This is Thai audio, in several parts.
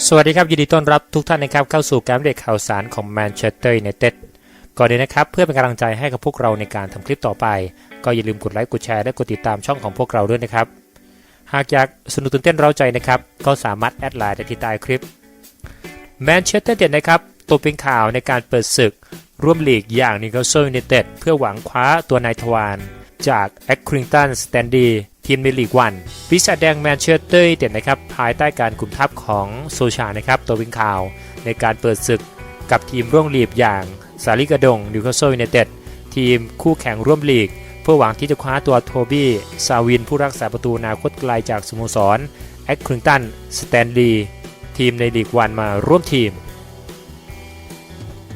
สวัสดีครับ ยินดีต้อนรับทุกท่านนะครับเข้าสู่การเดตข่าวสารของแมนเชสเตอร์ยูไนเต็ดก่อนอื่นนะครับ เพื่อเป็นกำลังใจให้กับพวกเราในการทำคลิปต่อไป ก็อย่าลืมกดไลค์กดแชร์และกดติดตามช่องของพวกเราด้วยนะครับ หากอยากสนุกตื่นเต้นเร้าใจนะครับ ก็สามารถแอดไลน์ได้ที่ใต้คลิปแมนเชสเตอร์เด็ดนะครับตัวเป็นข่าวในการเปิดศึก ร่วมลีกอย่างนิโคลโซยูไนเต็ดเพื่อหวังคว้าตัวนายทวารจากแอคคริงตันสแตนดี ทีมในลีกวันปีศาจแดงแมนเชสเตอร์ยูไนเต็ดนะครับภายใต้การคุมทัพของโซชานะครับตัวเป็นข่าว ในการเปิดศึกกับทีมร่วมลีกอย่างสาลิกาดงนิโคลโซยูไนเต็ดทีมคู่แข่งร่วมลีก เพื่อหวังที่จะคว้าตัวโทบี้ซาวินผู้รักษาประตูนาคตไกลจากสโมสรแอคคริงตันสแตนลีย์ทีมในลีกวันมาร่วมทีม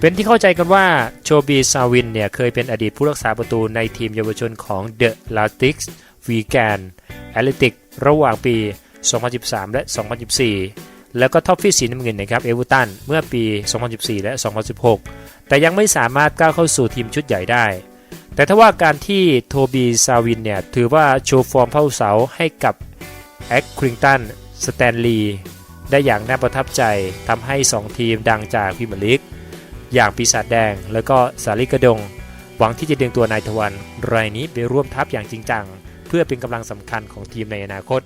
เป็นที่เข้าใจกันว่าโชบีซาวินเนี่ยเคยเป็นอดีตผู้รักษาประตูในทีมเยาวชนของเดอะลาติกส์ วีแกนแอตเลติกระหว่างปี 2013 และ 2014 แล้วก็ท็อปฟี่สีน้ำเงินนะครับเอเวอร์ตันเมื่อปี 2014 และ 2016 แต่ยังไม่สามารถก้าวเข้าสู่ทีมชุดใหญ่ได้ แต่ถ้าว่าการที่โทบีซาวินเนี่ยถือว่าโชว์ฟอร์มเผ่าเสาให้กับแอคคริงตันสแตนลีย์ได้อย่างน่าประทับใจทำให้ 2 ทีมดังจากพรีเมียร์ลีกอย่างปีศาจแดง แล้วก็สาลิกระดง หวังที่จะดึงตัวนายทวันรายนี้ไปร่วมทัพอย่างจริงจัง เพื่อเป็นกำลังสำคัญของทีมในอนาคต